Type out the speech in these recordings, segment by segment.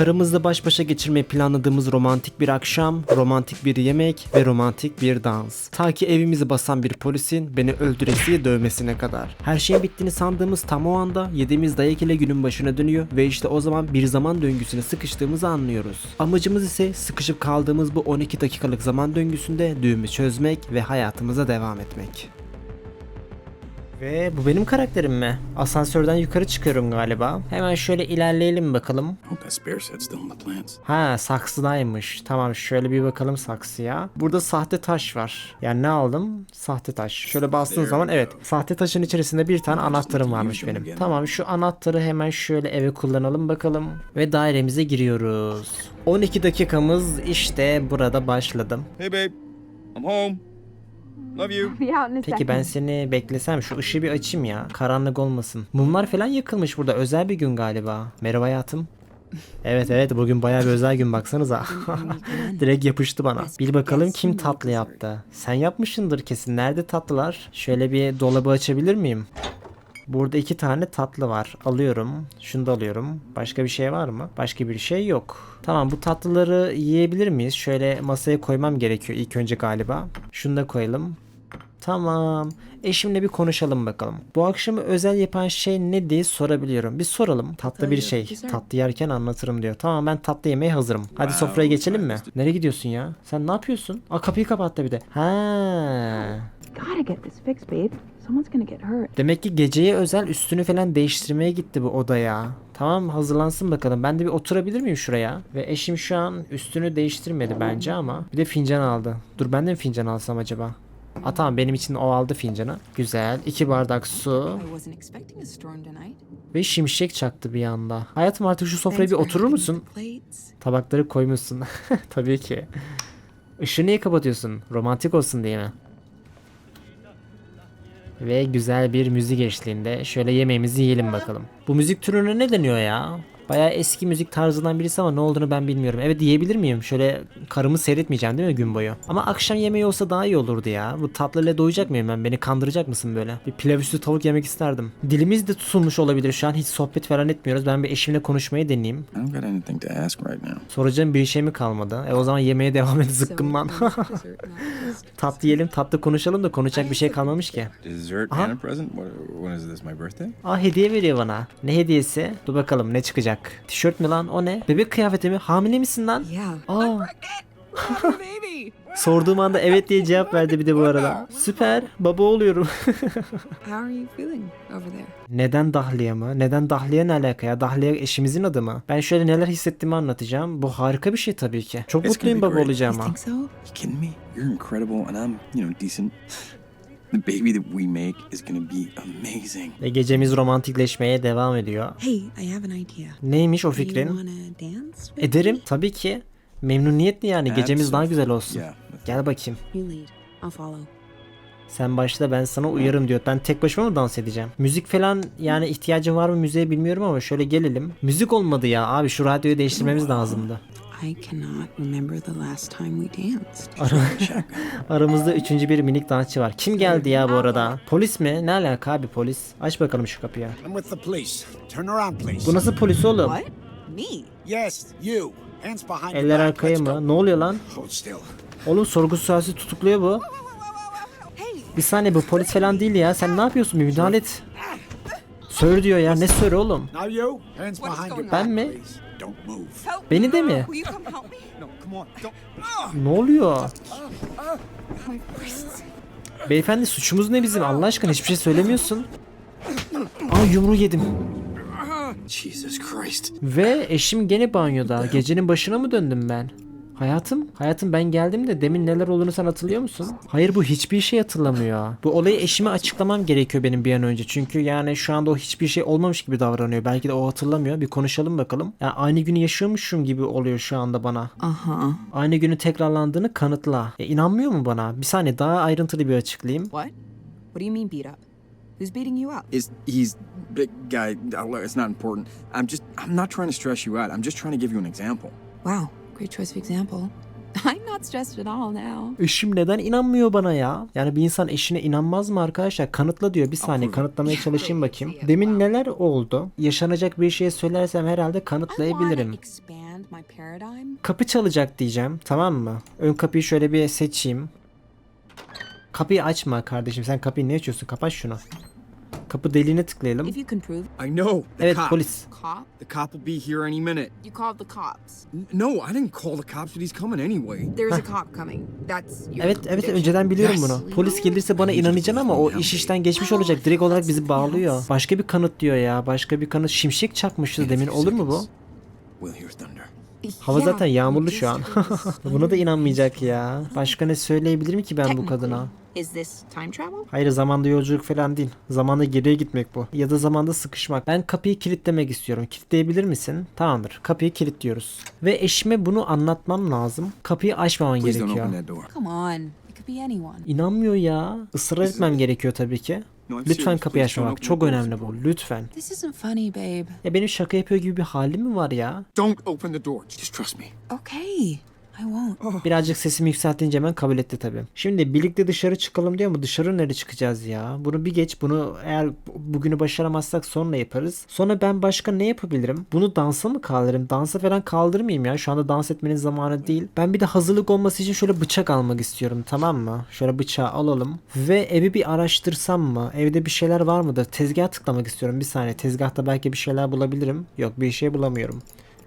Karımızla baş başa geçirmeyi planladığımız romantik bir akşam, romantik bir yemek ve romantik bir dans. Ta ki evimizi basan bir polisin beni öldüresiye dövmesine kadar. Her şeyin bittiğini sandığımız tam o anda yediğimiz dayak ile günün başına dönüyor ve işte o zaman bir zaman döngüsüne sıkıştığımızı anlıyoruz. Amacımız ise sıkışıp kaldığımız bu 12 dakikalık zaman döngüsünde düğümü çözmek ve hayatımıza devam etmek. Ve bu benim karakterim mi? Asansörden yukarı çıkıyorum galiba. Hemen şöyle ilerleyelim bakalım. Ha saksıdaymış. Tamam şöyle bir bakalım saksıya. Burada sahte taş var. Yani ne aldım? Sahte taş. Şöyle bastığın zaman evet. Sahte taşın içerisinde bir tane anahtarım varmış benim. Tamam şu anahtarı hemen şöyle eve kullanalım bakalım. Ve dairemize giriyoruz. 12 dakikamız işte burada başladım. Hey, babe. I'm home. Love you. Peki ben seni beklesem şu ışığı bir açayım ya. Karanlık olmasın. Mumlar falan yakılmış burada. Özel bir gün galiba. Merhaba hayatım. Evet evet bugün bayağı bir özel gün baksanıza. Direkt yapıştı bana. Bil bakalım kim tatlı yaptı. Sen yapmışsındır kesin. Nerede tatlılar? Şöyle bir dolabı açabilir miyim? Burada iki tane tatlı var. Alıyorum. Şunu da alıyorum. Başka bir şey var mı? Başka bir şey yok. Tamam bu tatlıları yiyebilir miyiz? Şöyle masaya koymam gerekiyor ilk önce galiba. Şunu da koyalım. Tamam. Eşimle bir konuşalım bakalım. Bu akşamı özel yapan şey ne diye sorabiliyorum. Bir soralım. Tatlı bir şey. Tatlı yerken anlatırım diyor. Tamam ben tatlı yemeye hazırım. Hadi sofraya geçelim mi? Nereye gidiyorsun ya? Sen ne yapıyorsun? Aa kapıyı kapattı bir de. Ha. Gotta get this fixed, babe. Someone's gonna get hurt. Demek ki geceye özel üstünü falan değiştirmeye gitti bu odaya. Tamam hazırlansın bakalım. Ben de bir oturabilir miyim şuraya? Ve eşim şu an üstünü değiştirmedi bence ama. Bir de fincan aldı. Dur ben de mi fincan alsam acaba? Aa tamam benim için o aldı fincanı. Güzel. iki bardak su. Ve şimşek çaktı bir anda. Hayatım artık şu sofraya bir oturur musun? Tabakları koymuşsun. Tabii ki. Işığı niye kapatıyorsun? Romantik olsun diye mi? Ve güzel bir müzik eşliğinde şöyle yemeğimizi yiyelim bakalım. Bu müzik türüne ne deniyor ya? Bayağı eski müzik tarzından birisi ama ne olduğunu ben bilmiyorum. Evet diyebilir miyim? Şöyle karımı seyretmeyeceğim değil mi gün boyu? Ama akşam yemeği olsa daha iyi olurdu ya. Bu tatlıyla doyacak mıyım ben? Beni kandıracak mısın böyle? Bir pilav üstü tavuk yemek isterdim. Dilimiz de tutulmuş olabilir şu an. Hiç sohbet falan etmiyoruz. Ben bir eşimle konuşmayı deneyeyim. Soracağım bir şey mi kalmadı? E o zaman yemeğe devam et just- tatlı yiyelim tatlı konuşalım da konuşacak bir şey kalmamış ki. Dessert and a present? What, when is this, my birthday? Aa hediye veriyor bana. Ne hediyesi? Dur bakalım ne çıkacak. Tişört mü lan o ne? Bebek kıyafeti mi? Hamile misin lan? Yeah. Aa sorduğum anda evet diye cevap verdi bir de bu arada. Süper baba oluyorum. How are you feeling over there? Neden Dahliye mı? Neden Dahliye ne alaka ya? Dahliye eşimizin adı mı? Ben şöyle neler hissettiğimi anlatacağım. Bu harika bir şey tabii ki. Çok It's mutluyum baba great. The baby that we make is gonna be amazing. Ve gecemiz romantikleşmeye devam ediyor. Hey, I have an idea. Neymiş o Do you fikrin? wanna dance with Ederim me? tabii ki. Memnuniyetli yani gecemiz daha güzel olsun. Yeah. Gel bakayım. You lead. I'll follow. Sen başla ben sana uyarım diyor. Ben tek başıma mı dans edeceğim? Müzik falan yani ihtiyacın var mı müziğe bilmiyorum ama şöyle gelelim. Müzik olmadı ya abi şu radyoyu değiştirmemiz lazımdı. I cannot remember the last time we danced. Ara- Aramızda üçüncü bir minik dansçı var. Kim geldi ya bu arada? Polis mi? Ne alaka abi polis? Aç bakalım şu kapıyı. I'm with the police. Turn around, please. Bu nasıl polis oğlum? What? Me? Yes, you. Hands behind your Eller back. arkaya Let's go. mı? Ne oluyor lan? Hold still. Oğlum sorgu sualsiz tutukluyor bu. Hey, Bir saniye bu polis falan değil ya. Sen ne yapıyorsun? Bir müdahale et. Sör diyor ya. Ne sör oğlum? Now you. Hands behind your back? Ben mi? please. Don't move. help Beni de mi? Will you come help me? No, come on. Don't. Ne oluyor? My wrists. Beyefendi suçumuz ne bizim? Allah aşkına hiçbir şey söylemiyorsun. Aa yumruğu yedim. Jesus Christ. Ve eşim gene banyoda. Gecenin başına mı döndüm ben? Hayatım, hayatım ben geldim de demin neler olduğunu sen hatırlıyor musun? Hayır bu hiçbir şey hatırlamıyor. Bu olayı eşime açıklamam gerekiyor benim bir an önce. Çünkü yani şu anda o hiçbir şey olmamış gibi davranıyor. Belki de o hatırlamıyor. Bir konuşalım bakalım. Ya aynı günü yaşıyormuşum gibi oluyor şu anda bana. Uh-huh. Aynı günü tekrarlandığını kanıtla. E, inanmıyor mu bana? Bir saniye daha ayrıntılı bir açıklayayım. What? What do you mean beat up? Who's beating you up? Is he's big guy? It's not important. I'm just. I'm not trying to stress you out. I'm just trying to give you an example. Wow, great choice of example. I'm not stressed at all now. Eşim neden inanmıyor bana ya? Yani bir insan eşine inanmaz mı arkadaşlar? Kanıtla diyor. Bir saniye kanıtlamaya çalışayım bakayım. Demin neler oldu? Yaşanacak bir şey söylersem herhalde kanıtlayabilirim. Kapı çalacak diyeceğim. Tamam mı? Ön kapıyı şöyle bir seçeyim. Kapıyı açma kardeşim. Sen kapıyı niye açıyorsun? Kapat şunu. Kapı deliğine tıklayalım. If you can prove I know. The Evet cop. polis. cop, The cop will be here any minute. you called the cops. N- No, I didn't call the cops, but he's coming anyway. There's a cop coming. That's your Evet evet prediction. önceden biliyorum Yes. bunu. Polis gelirse bana inanacaksın ama o iş işten geçmiş olacak. Direkt olarak bizi bağlıyor. Başka bir kanıt diyor ya. Başka bir kanıt. Şimşek çakmıştı demin. Olur mu bu? We'll hear thunder. Hava Yeah, zaten yağmurlu şu an. just- Buna da inanmayacak ya. Başka ne söyleyebilirim ki ben bu kadına? Is this time travel? Hayır zamanda yolculuk falan değil. Zamanda geriye gitmek bu. Ya da zamanda sıkışmak. Ben kapıyı kilitlemek istiyorum. Kilitleyebilir misin? Tamamdır. Kapıyı kilitliyoruz. Ve eşime bunu anlatmam lazım. Kapıyı açmaman Please don't gerekiyor. open that door. Come on. It could be anyone. İnanmıyor ya. Israr etmem gerekiyor tabii ki. No, I'm Lütfen serious. kapıyı Please don't açma bak. open Çok the önemli bu. Lütfen. This isn't funny, babe. Ya benim şaka yapıyor gibi bir halim mi var ya? Don't open the door. Just trust me. Okay. Won't. Birazcık sesimi yükseltince hemen kabul etti tabii. Şimdi birlikte dışarı çıkalım diyor mu? Dışarı nereye çıkacağız ya? Bunu bir geç. Bunu eğer bu- bugünü başaramazsak sonra yaparız. Sonra ben başka ne yapabilirim? Bunu dansa mı kaldırırım? Dansa falan kaldırmayayım ya. Şu anda dans etmenin zamanı değil. Ben bir de hazırlık olması için şöyle bıçak almak istiyorum tamam mı? Şöyle bıçağı alalım. Ve evi bir araştırsam mı? Evde bir şeyler var mıdır? Tezgaha tıklamak istiyorum. Bir saniye. Tezgahta belki bir şeyler bulabilirim. Yok bir şey bulamıyorum.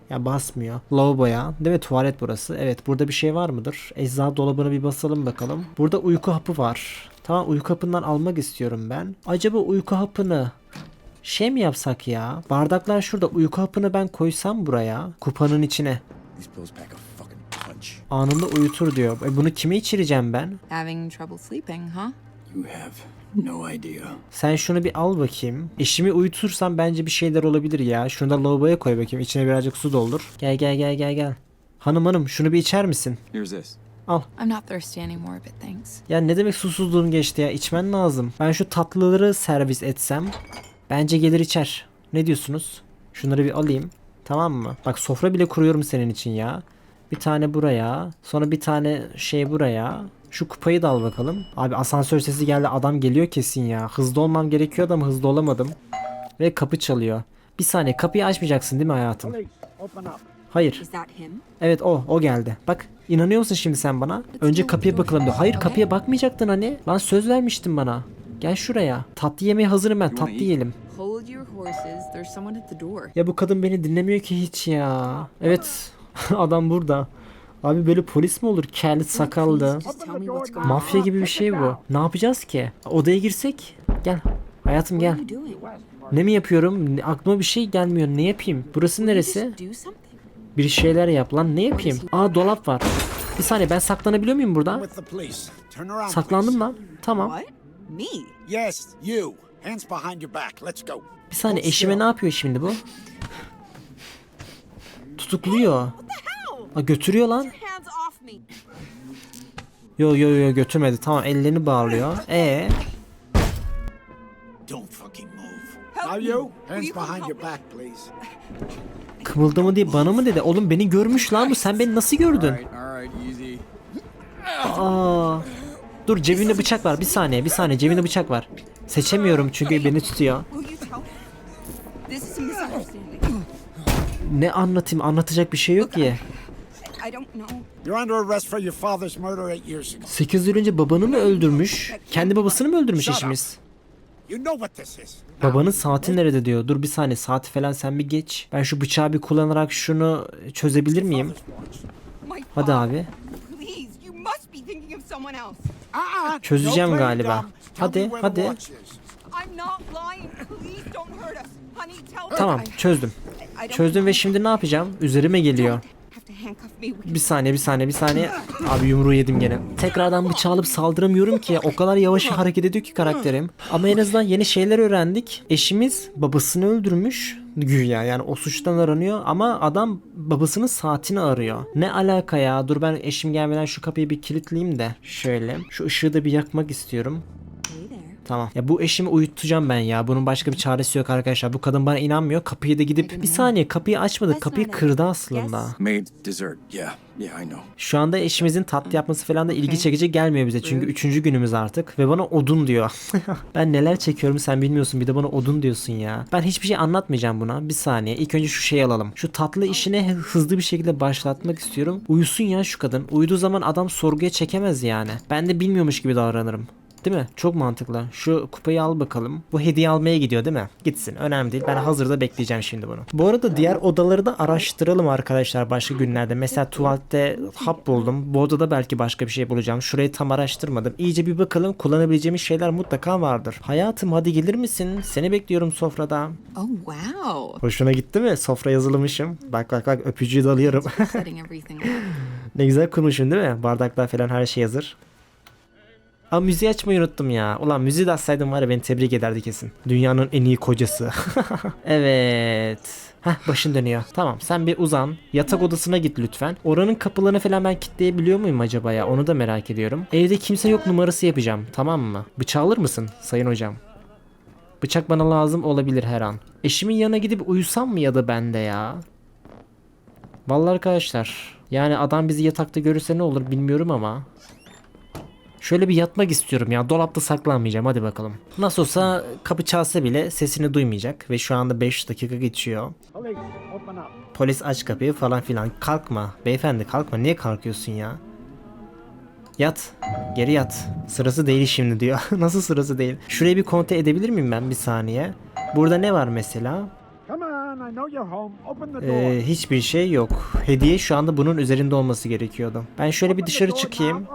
Ya basmıyor. Lavaboya. Değil mi? Tuvalet burası. Evet burada bir şey var mıdır? Eczacı dolabına bir basalım bakalım. Burada uyku hapı var. Tamam uyku hapından almak istiyorum ben. Acaba uyku hapını şey mi yapsak ya? Bardaklar şurada. Uyku hapını ben koysam buraya. Kupanın içine. Anında uyutur diyor. E bunu kime içireceğim ben? Having trouble sleeping, huh? You have no idea. Sen şunu bir al bakayım. Eşimi uyutursam bence bir şeyler olabilir ya. Şunu da lavaboya koy bakayım. İçine birazcık su doldur. Gel gel gel gel gel. Hanım hanım şunu bir içer misin? Here's this. I'm not thirsty anymore, but thanks. Ya ne demek susuzluğun geçti ya? İçmen lazım. Ben şu tatlıları servis etsem bence gelir içer. Ne diyorsunuz? Şunları bir alayım. Tamam mı? Bak sofra bile kuruyorum senin için ya. Bir tane buraya. Sonra bir tane şey buraya. Şu kupayı da al bakalım. Abi asansör sesi geldi. Adam geliyor kesin ya. Hızlı olmam gerekiyordu ama hızlı olamadım. Ve kapı çalıyor. Bir saniye kapıyı açmayacaksın değil mi hayatım? Hayır. Evet o, o geldi. Bak inanıyor musun şimdi sen bana? Önce kapıya bakalım diyor. Hayır kapıya bakmayacaktın hani. Lan söz vermiştin bana. Gel şuraya. Tatlı yemeye hazırım ben. Tatlı yiyelim. Ya bu kadın beni dinlemiyor ki hiç ya. Evet. Adam burada. Abi böyle polis mi olur? Kel, sakallı. Mafya gibi bir şey bu. Ne yapacağız ki? Odaya girsek? Gel. Hayatım gel. Ne mi yapıyorum? Aklıma bir şey gelmiyor. Ne yapayım? Burası neresi? Bir şeyler yap lan. Ne yapayım? Aa dolap var. Bir saniye ben saklanabiliyor muyum burada? Saklandım lan. Tamam. Bir saniye eşime ne yapıyor şimdi bu? Tutukluyor. Aa, götürüyor lan. Yo yo yo götürmedi. Tamam ellerini bağlıyor. E back, please. kımıldama diye bana mı dedi? Oğlum beni görmüş lan bu. Sen beni nasıl gördün? Aa. Dur cebimde bıçak var. Bir saniye, bir saniye. Cebimde bıçak var. Seçemiyorum çünkü beni tutuyor. Ne anlatayım? Anlatacak bir şey yok ki. I don't know. You're under arrest for your father's murder eight years ago. 8 yıl önce babanı mı öldürmüş? Kendi babasını mı öldürmüş eşimiz? You know what this is. Babanın saati nerede diyor. Dur bir saniye saati falan sen bir geç. Ben şu bıçağı bir kullanarak şunu çözebilir miyim? My Hadi father. abi. Please, you must be thinking of someone else. uh-uh. Çözeceğim galiba. dumb. Tell Hadi, me where the hadi. watch is. I'm not lying. Please don't hurt us. Honey, tell Tamam I- çözdüm. I don't Çözdüm ve şimdi ne yapacağım? Üzerime geliyor. Bir saniye bir saniye bir saniye. Abi yumruğu yedim gene. Tekrardan bıçağı alıp saldıramıyorum ki. O kadar yavaş hareket ediyor ki karakterim. Ama en azından yeni şeyler öğrendik. Eşimiz babasını öldürmüş. Güya yani o suçtan aranıyor ama adam babasının saatini arıyor. Ne alaka ya? Dur ben eşim gelmeden şu kapıyı bir kilitleyeyim de. Şöyle. Şu ışığı da bir yakmak istiyorum. Tamam. Ya bu eşimi uyutacağım ben ya. Bunun başka bir çaresi yok arkadaşlar. Bu kadın bana inanmıyor. Kapıyı da gidip bir saniye kapıyı açmadık. Kapıyı kırdı aslında. Made dessert. Yeah, yeah, I know. Şu anda eşimizin tatlı yapması falan da ilgi çekici gelmiyor bize. Çünkü üçüncü günümüz artık. Ve bana odun diyor. ben neler çekiyorum sen bilmiyorsun. Bir de bana odun diyorsun ya. Ben hiçbir şey anlatmayacağım buna. Bir saniye. İlk önce şu şeyi alalım. Şu tatlı işine hızlı bir şekilde başlatmak istiyorum. Uyusun ya şu kadın. Uyuduğu zaman adam sorguya çekemez yani. Ben de bilmiyormuş gibi davranırım. Değil mi? Çok mantıklı. Şu kupayı al bakalım. Bu hediye almaya gidiyor değil mi? Gitsin. Önemli değil. Ben hazırda bekleyeceğim şimdi bunu. Bu arada diğer odaları da araştıralım arkadaşlar başka günlerde. Mesela tuvalette hap buldum. Bu odada belki başka bir şey bulacağım. Şurayı tam araştırmadım. İyice bir bakalım. Kullanabileceğimiz şeyler mutlaka vardır. Hayatım hadi gelir misin? Seni bekliyorum sofrada. Oh, wow. Hoşuna gitti mi? Sofra yazılmışım. Bak bak bak öpücüğü de alıyorum. Setting everything up. ne güzel kurmuşsun değil mi? Bardaklar falan her şey hazır. Aa müziği açmayı unuttum ya. Ulan müziği de açsaydım var ya beni tebrik ederdi kesin. Dünyanın en iyi kocası. evet. Heh başın dönüyor. Tamam sen bir uzan. Yatak odasına git lütfen. Oranın kapılarını falan ben kilitleyebiliyor muyum acaba ya? Onu da merak ediyorum. Evde kimse yok numarası yapacağım. Tamam mı? Bıçağı alır mısın sayın hocam? Bıçak bana lazım olabilir her an. Eşimin yanına gidip uyusam mı ya da ben de ya? Vallahi arkadaşlar yani adam bizi yatakta görürse ne olur bilmiyorum ama Şöyle bir yatmak istiyorum ya. Dolapta saklanmayacağım. Hadi bakalım. Nasıl olsa kapı çalsa bile sesini duymayacak. Ve şu anda 5 dakika geçiyor. Polis aç kapıyı falan filan. Kalkma. Beyefendi kalkma. Niye kalkıyorsun ya? Yat. Geri yat. Sırası değil şimdi diyor. Nasıl sırası değil? Şurayı bir kontrol edebilir miyim ben bir saniye? Burada ne var mesela? Ee, hiçbir şey yok. Hediye şu anda bunun üzerinde olması gerekiyordu. Ben şöyle bir dışarı çıkayım.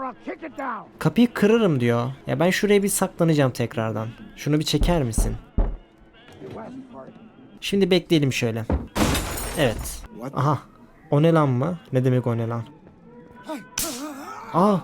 Kapıyı kırarım diyor. Ya ben şuraya bir saklanacağım tekrardan. Şunu bir çeker misin? Şimdi bekleyelim şöyle. Evet. Aha. O ne lan mı? Ne demek o ne lan? Aa.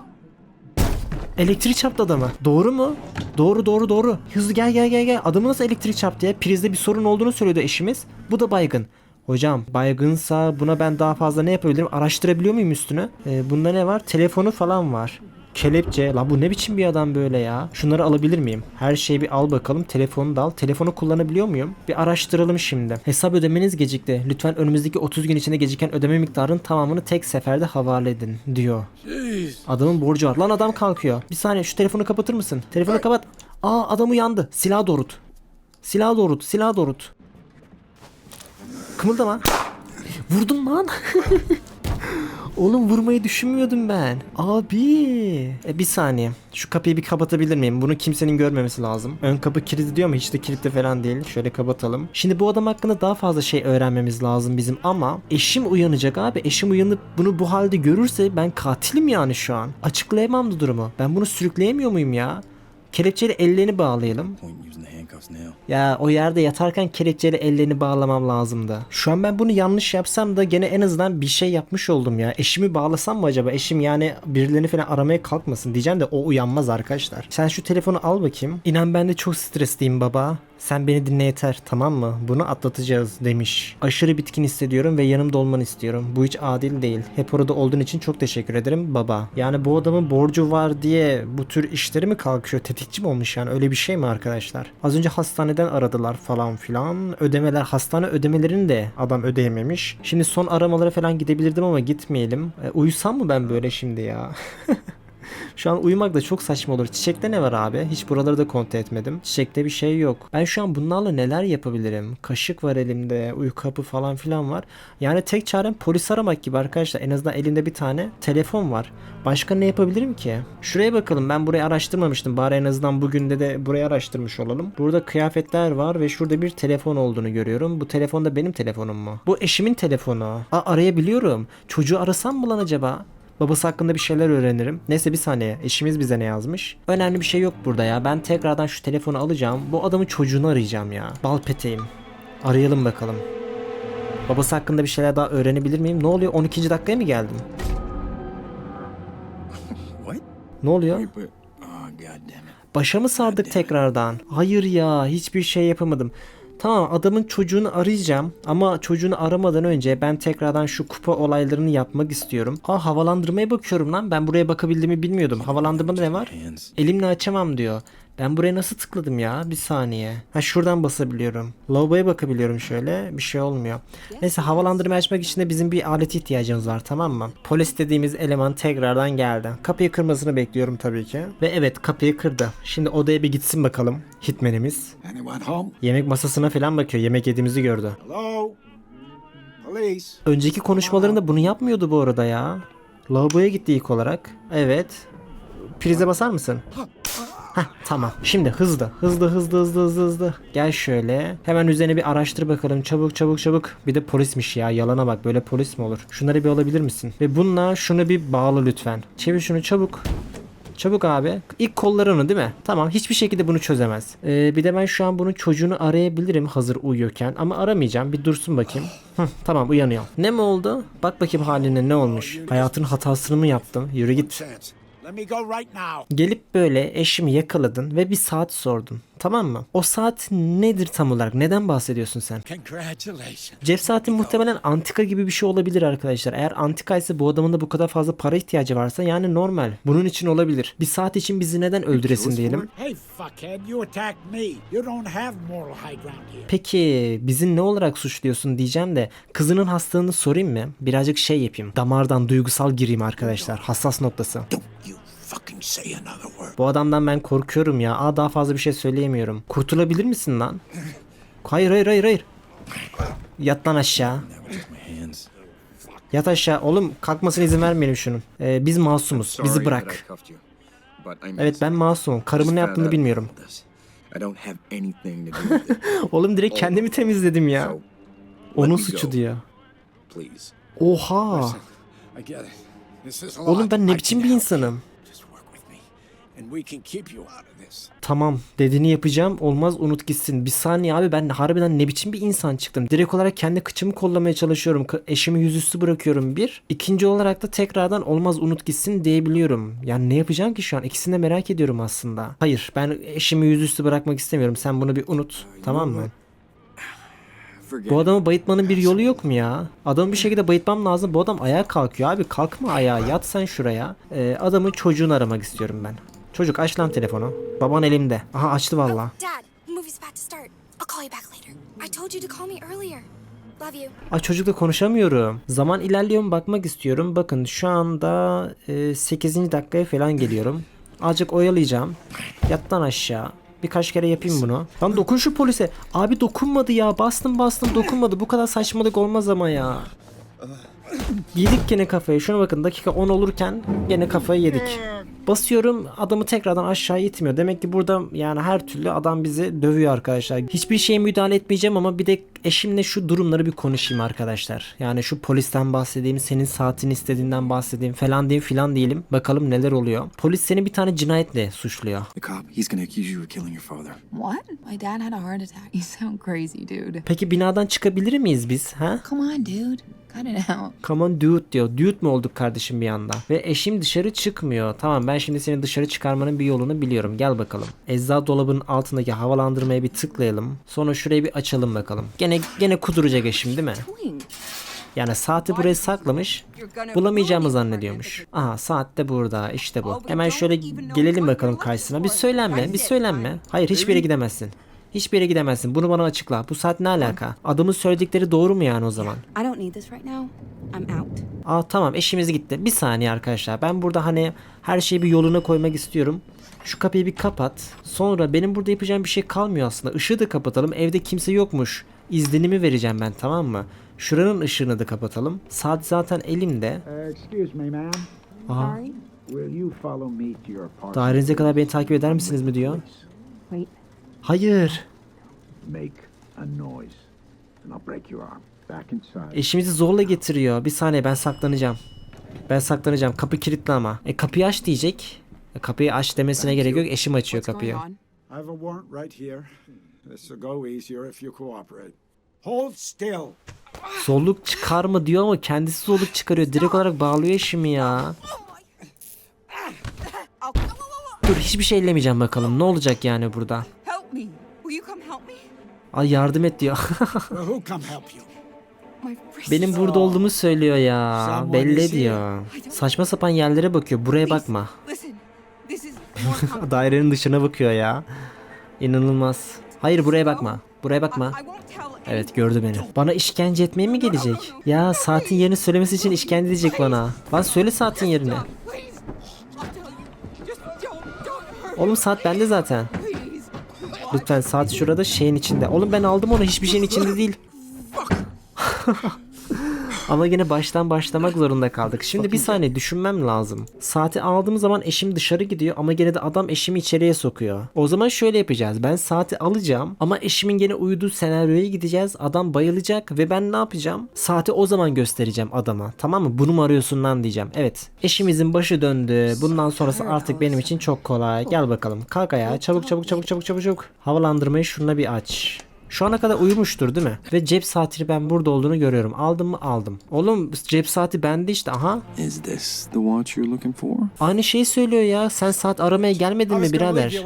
Elektrik çarptı adamı. Doğru mu? Doğru doğru doğru. Hızlı gel gel gel gel. Adamı nasıl elektrik çarptı ya? Prizde bir sorun olduğunu söylüyordu eşimiz. Bu da baygın. Hocam baygınsa buna ben daha fazla ne yapabilirim? Araştırabiliyor muyum üstünü? Ee, bunda ne var? Telefonu falan var. Kelepçe. La bu ne biçim bir adam böyle ya? Şunları alabilir miyim? Her şeyi bir al bakalım. Telefonu da al. Telefonu kullanabiliyor muyum? Bir araştıralım şimdi. Hesap ödemeniz gecikti. Lütfen önümüzdeki 30 gün içinde geciken ödeme miktarının tamamını tek seferde havale edin diyor. Adamın borcu var. Lan adam kalkıyor. Bir saniye şu telefonu kapatır mısın? Telefonu kapat. Aa adam uyandı. Silah doğrult. Silah doğrult. Silah doğrult. Kımıldama. Vurdun lan. Oğlum vurmayı düşünmüyordum ben. Abi. E, bir saniye. Şu kapıyı bir kapatabilir miyim? Bunu kimsenin görmemesi lazım. Ön kapı kilitli diyor ama hiç de kilitli falan değil. Şöyle kapatalım. Şimdi bu adam hakkında daha fazla şey öğrenmemiz lazım bizim ama eşim uyanacak abi. Eşim uyanıp bunu bu halde görürse ben katilim yani şu an. Açıklayamam da durumu. Ben bunu sürükleyemiyor muyum ya? Kelepçeyle ellerini bağlayalım. Ya o yerde yatarken kelepçeyle ellerini bağlamam lazımdı. Şu an ben bunu yanlış yapsam da gene en azından bir şey yapmış oldum ya. Eşimi bağlasam mı acaba? Eşim yani birilerini falan aramaya kalkmasın diyeceğim de o uyanmaz arkadaşlar. Sen şu telefonu al bakayım. İnan ben de çok stresliyim baba. Sen beni dinle yeter tamam mı? Bunu atlatacağız demiş. Aşırı bitkin hissediyorum ve yanımda olmanı istiyorum. Bu hiç adil değil. Hep orada olduğun için çok teşekkür ederim baba. Yani bu adamın borcu var diye bu tür işleri mi kalkıyor? Tetikçi mi olmuş yani? Öyle bir şey mi arkadaşlar? Az önce hastaneden aradılar falan filan. Ödemeler hastane ödemelerini de adam ödeyememiş. Şimdi son aramalara falan gidebilirdim ama gitmeyelim. E, uyusam mı ben böyle şimdi ya? Şu an uyumak da çok saçma olur. Çiçekte ne var abi? Hiç buraları da kontrol etmedim. Çiçekte bir şey yok. Ben şu an bunlarla neler yapabilirim? Kaşık var elimde, uyku kapı falan filan var. Yani tek çarem polis aramak gibi arkadaşlar. En azından elimde bir tane telefon var. Başka ne yapabilirim ki? Şuraya bakalım. Ben burayı araştırmamıştım. Bari en azından bugün de de burayı araştırmış olalım. Burada kıyafetler var ve şurada bir telefon olduğunu görüyorum. Bu telefon da benim telefonum mu? Bu eşimin telefonu. Aa arayabiliyorum. Çocuğu arasam mı lan acaba? Babası hakkında bir şeyler öğrenirim. Neyse bir saniye. Eşimiz bize ne yazmış? Önemli bir şey yok burada ya. Ben tekrardan şu telefonu alacağım. Bu adamın çocuğunu arayacağım ya. Bal peteğim. Arayalım bakalım. Babası hakkında bir şeyler daha öğrenebilir miyim? Ne oluyor? 12. dakikaya mı geldim? What? Ne oluyor? İt. Başa mı sardık tekrardan? Hayır ya hiçbir şey yapamadım. Tamam adamın çocuğunu arayacağım ama çocuğunu aramadan önce ben tekrardan şu kupa olaylarını yapmak istiyorum. Aa havalandırmaya bakıyorum lan ben buraya bakabildiğimi bilmiyordum. Havalandırmada ne var? Elimle açamam diyor. Ben buraya nasıl tıkladım ya? Bir saniye. Ha şuradan basabiliyorum. Lavaboya bakabiliyorum şöyle. Bir şey olmuyor. Neyse havalandırma açmak için de bizim bir alete ihtiyacımız var tamam mı? Polis dediğimiz eleman tekrardan geldi. Kapıyı kırmasını bekliyorum tabii ki. Ve evet kapıyı kırdı. Şimdi odaya bir gitsin bakalım. Home? Yemek masasına falan bakıyor. Yemek yediğimizi gördü. Hello? Police? Önceki konuşmalarında bunu yapmıyordu bu arada ya. Lavaboya gitti ilk olarak. Evet. Prize basar mısın? Heh, tamam. Şimdi hızlı. Hızlı hızlı hızlı hızlı hızlı. Gel şöyle. Hemen üzerine bir araştır bakalım. Çabuk çabuk çabuk. Bir de polismiş ya. Yalana bak. Böyle polis mi olur? Şunları bir alabilir misin? Ve bununla şunu bir bağla lütfen. Çevir şunu çabuk. Çabuk abi. İlk kollarını değil mi? Tamam hiçbir şekilde bunu çözemez. Ee, bir de ben şu an bunun çocuğunu arayabilirim hazır uyuyorken. Ama aramayacağım. Bir dursun bakayım. Hı, tamam uyanıyor. Ne mi oldu? Bak bakayım haline ne olmuş. Hayatın hatasını mı yaptım? Yürü git. Gelip böyle eşimi yakaladın ve bir saat sordun. Tamam mı? O saat nedir tam olarak? Neden bahsediyorsun sen? Cep saati muhtemelen antika gibi bir şey olabilir arkadaşlar. Eğer antika ise bu adamın da bu kadar fazla para ihtiyacı varsa yani normal. Bunun için olabilir. Bir saat için bizi neden öldüresin diyelim. Peki bizi ne olarak suçluyorsun diyeceğim de kızının hastalığını sorayım mı? Birazcık şey yapayım. Damardan duygusal gireyim arkadaşlar. Hassas noktası. Bu adamdan ben korkuyorum ya. Aa daha fazla bir şey söyleyemiyorum. Kurtulabilir misin lan? Hayır hayır hayır hayır. Yat lan aşağı. Yat aşağı. Oğlum kalkmasına izin vermeyelim şunun. Ee, biz masumuz. Bizi bırak. Evet ben masumum. Karımın ne yaptığını bilmiyorum. about this. I don't have anything to do with it. Oğlum direkt kendimi temizledim ya. Onun suçu diyor. Oha. Oğlum ben ne I biçim bir insanım. Tamam dediğini yapacağım olmaz unut gitsin. Bir saniye abi ben harbiden ne biçim bir insan çıktım. Direkt olarak kendi kıçımı kollamaya çalışıyorum. Eşimi yüzüstü bırakıyorum bir. İkinci olarak da tekrardan olmaz unut gitsin diyebiliyorum. Yani ne yapacağım ki şu an ikisini de merak ediyorum aslında. Hayır ben eşimi yüzüstü bırakmak istemiyorum. Sen bunu bir unut tamam mı? Bu adamı bayıtmanın bir yolu yok mu ya? Adamı bir şekilde bayıtmam lazım. Bu adam ayağa kalkıyor abi. Kalkma ayağa. Yat sen şuraya. Ee, adamın çocuğunu aramak istiyorum ben. Çocuk aç lan telefonu. Baban elimde. Aha açtı valla. You. Ay çocukla konuşamıyorum. Zaman ilerliyor mu bakmak istiyorum. Bakın şu anda e, 8. dakikaya falan geliyorum. Azıcık oyalayacağım. Yattan aşağı. Birkaç kere yapayım bunu. Lan dokun şu polise. Abi dokunmadı ya. Bastım bastım dokunmadı. Bu kadar saçmalık olmaz ama ya. Yedik gene kafayı. Şuna bakın dakika 10 olurken gene kafayı yedik. Basıyorum adamı tekrardan aşağı itmiyor. Demek ki burada yani her türlü adam bizi dövüyor arkadaşlar. Hiçbir şeye müdahale etmeyeceğim ama bir de eşimle şu durumları bir konuşayım arkadaşlar. Yani şu polisten bahsedeyim, senin saatini istediğinden bahsedeyim falan diyeyim filan diyelim. Bakalım neler oluyor. Polis seni bir tane cinayetle suçluyor. The cop, he's gonna accuse you of killing your father. What? My dad had a heart attack. You sound crazy, dude. Peki binadan çıkabilir miyiz biz? Ha? Come on, dude. Cut it out. Come on dude diyor. Dude mu olduk kardeşim bir anda? Ve eşim dışarı çıkmıyor. Tamam ben şimdi seni dışarı çıkarmanın bir yolunu biliyorum. Gel bakalım. Eczacı dolabının altındaki havalandırmaya bir tıklayalım. Sonra şurayı bir açalım bakalım. Gene gene kuduracak eşim değil mi? Yani saati buraya saklamış. Bulamayacağımı zannediyormuş. Aha saat de burada. İşte bu. Hemen şöyle gelelim bakalım karşısına. Bir söylenme. Bir söylenme. Hayır hiçbir yere gidemezsin. Hiçbir yere gidemezsin. Bunu bana açıkla. Bu saat ne alaka? Adamın söyledikleri doğru mu yani o zaman? Aa tamam eşimiz gitti. Bir saniye arkadaşlar. Ben burada hani her şeyi bir yoluna koymak istiyorum. Şu kapıyı bir kapat. Sonra benim burada yapacağım bir şey kalmıyor aslında. Işığı da kapatalım. Evde kimse yokmuş. İzlenimi vereceğim ben tamam mı? Şuranın ışığını da kapatalım. Saat zaten elimde. Uh. Aha. Dairenize kadar beni takip eder misiniz mi diyor. Hayır. Eşimizi zorla getiriyor. Bir saniye ben saklanacağım. Ben saklanacağım. Kapı kilitli ama. E kapıyı aç diyecek. E, kapıyı aç demesine gerek yok. Eşim açıyor kapıyı. This will go easier if you cooperate. Hold still. Zorluk çıkar mı diyor ama kendisi zorluk çıkarıyor. Direkt olarak bağlıyor eşimi ya. Dur hiçbir şey ellemeyeceğim bakalım. Ne olacak yani burada? Help me. Will you come help me? Ay yardım et diyor. Well, who come help you? My wrist. Benim burada olduğumu söylüyor ya. Someone Belli ediyor. Saçma sapan yerlere bakıyor. Buraya bakma. Dairenin dışına bakıyor ya. İnanılmaz. Hayır buraya bakma. Buraya bakma. Evet gördü beni. Bana işkence etmeye mi gelecek? Ya saatin yerini söylemesi için işkence edecek bana. Lan söyle saatin yerini. Oğlum saat bende zaten. Lütfen saat şurada şeyin içinde. Oğlum ben aldım onu hiçbir şeyin içinde değil. Ama yine baştan başlamak zorunda kaldık. Şimdi bir saniye düşünmem lazım. Saati aldığım zaman eşim dışarı gidiyor ama gene de adam eşimi içeriye sokuyor. O zaman şöyle yapacağız. Ben saati alacağım ama eşimin gene uyuduğu senaryoya gideceğiz. Adam bayılacak ve ben ne yapacağım? Saati o zaman göstereceğim adama. Tamam mı? Bunu mu arıyorsun lan diyeceğim. Evet. Eşimizin başı döndü. Bundan sonrası artık benim için çok kolay. Gel bakalım. Kalk ayağa. Çabuk çabuk çabuk çabuk çabuk çabuk. Havalandırmayı şuna bir aç. Şu ana kadar uyumuştur değil mi? Ve cep saatini ben burada olduğunu görüyorum. Aldım mı? Aldım. Oğlum cep saati bende işte. Aha. Is this the watch you're looking for? Aynı şeyi söylüyor ya. Sen saat aramaya gelmedin mi birader?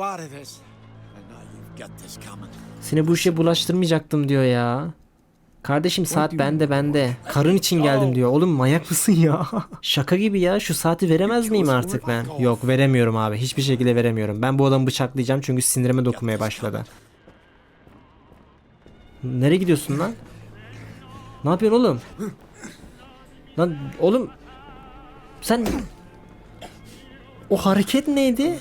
Seni bu işe bulaştırmayacaktım diyor ya. Kardeşim saat bende bende. Karın için geldim diyor. Oğlum manyak mısın ya? Şaka gibi ya. Şu saati veremez miyim artık ben? Yok veremiyorum abi. Hiçbir şekilde veremiyorum. Ben bu adamı bıçaklayacağım çünkü sinirime dokunmaya başladı. Nereye gidiyorsun lan? Ne yapıyorsun oğlum? Lan oğlum sen o hareket neydi?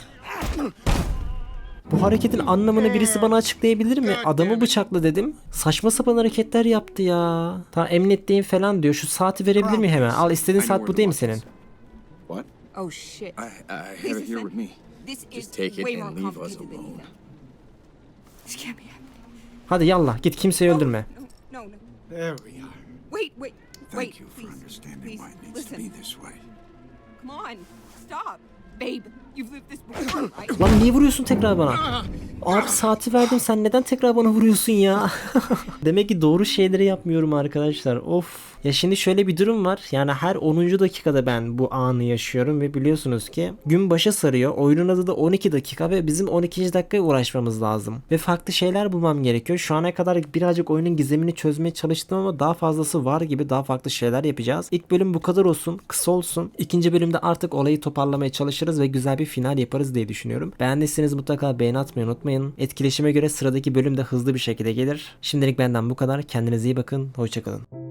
Bu hareketin anlamını birisi bana açıklayabilir mi? Adamı bıçakla dedim. Saçma sapan hareketler yaptı ya. Tamam emniyetteyim falan diyor. Şu saati verebilir mi hemen? Al istediğin saat bu değil mi senin? What? Oh shit. I, I have it here with me. This is Just take it way more and leave us alone. This can't be. Hadi yallah git kimseyi öldürme. No, no, no. There we are. Wait, wait, wait. Thank you for please, understanding please, why it needs to listen. be this way. Come on, stop. Babe, you've lived this before, right? Lan niye vuruyorsun tekrar bana? Abi saati verdim sen neden tekrar bana vuruyorsun ya? Demek ki doğru şeyleri yapmıyorum arkadaşlar. Of. Ya şimdi şöyle bir durum var. Yani her 10. dakikada ben bu anı yaşıyorum ve biliyorsunuz ki gün başa sarıyor. Oyunun adı da 12 dakika ve bizim 12. dakikaya uğraşmamız lazım. Ve farklı şeyler bulmam gerekiyor. Şu ana kadar birazcık oyunun gizemini çözmeye çalıştım ama daha fazlası var gibi daha farklı şeyler yapacağız. İlk bölüm bu kadar olsun. Kısa olsun. İkinci bölümde artık olayı toparlamaya çalışırız ve güzel bir final yaparız diye düşünüyorum. Beğendiyseniz mutlaka beğeni atmayı unutmayın. Etkileşime göre sıradaki bölüm de hızlı bir şekilde gelir. Şimdilik benden bu kadar. Kendinize iyi bakın. Hoşçakalın.